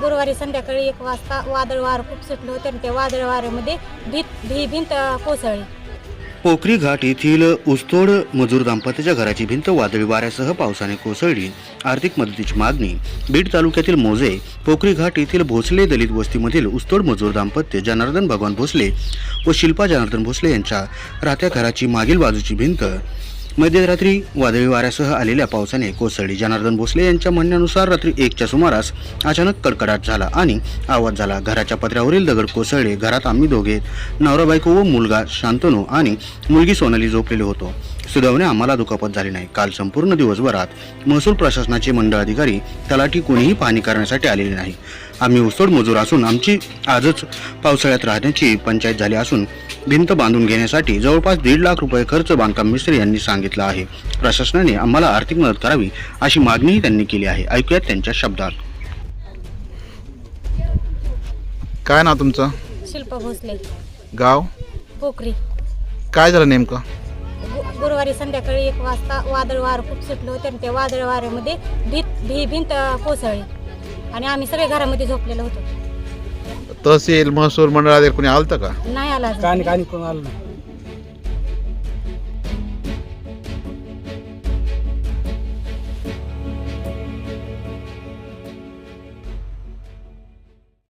गुरुवारी संध्याकाळी एक वाजता वादळ वारं खूप सुटलं होतं आणि त्या वादळ वाऱ्यामध्ये भीत भी भिंत कोसळली. पोखरी घाट येथील उस्तोड मजूर दाम्पत्याच्या घराची भिंत वादळी वाऱ्यासह पावसाने कोसळली. आर्थिक मदतीची मागणी. बीड तालुक्यातील मोजे पोखरी घाट येथील भोसले दलित वस्तीमधील उस्तोड मजूर दाम्पत्य जनार्दन भगवान भोसले व शिल्पा जनार्दन भोसले यांच्या राहत्या घराची मागील बाजूची भिंत मध्यरात्री वादळी वाऱ्यासह आलेल्या पावसाने कोसळली. जनार्दन भोसले यांच्या म्हणण्यानुसार रात्री एकच्या सुमारास अचानक कडकडाट झाला आणि आवाज झाला. घराच्या पत्र्यावरील दगड कोसळले. घरात आम्ही दोघे नवरा बायको व मुलगा शांतनू आणि मुलगी सोनाली झोपलेले होतो. सुदैवाने आम्हाला दुखापत झाली नाही. काल संपूर्ण दिवसभरात महसूल प्रशासनाचे मंडळ अधिकारी तलाठी कोणीही पाहणी करण्यासाठी आलेले नाही. आम्ही उसोड मजूर असून आमची आजच पावसाळ्यात राहण्याची पंचायत झाली असून भिंत बांधून घेण्यासाठी जवळपास दीड लाख रुपये खर्च बांधकाम मिस्त्री यांनी सांगितलं आहे. प्रशासनाने आम्हाला आर्थिक मदत करावी अशी मागणीही त्यांनी केली आहे. ऐकूयात त्यांच्या शब्दात. काय नाव तुमचं? शिल्पा भोसले. गाव? पोखरी. काय झालं नेमकं? गु- गुरुवारी संध्याकाळी एक वाजता वादळ वारं खूप सुटलं होतं आणि त्या वादळ वाऱ्यामध्ये भीत भी भिंत कोसळली. आणि आम्ही सगळे घरामध्ये झोपलेलो होतो. तहसील महसूल मंडळात कोणी आलतं का नाही आला अजून. कानी कानी कोण आलं नाही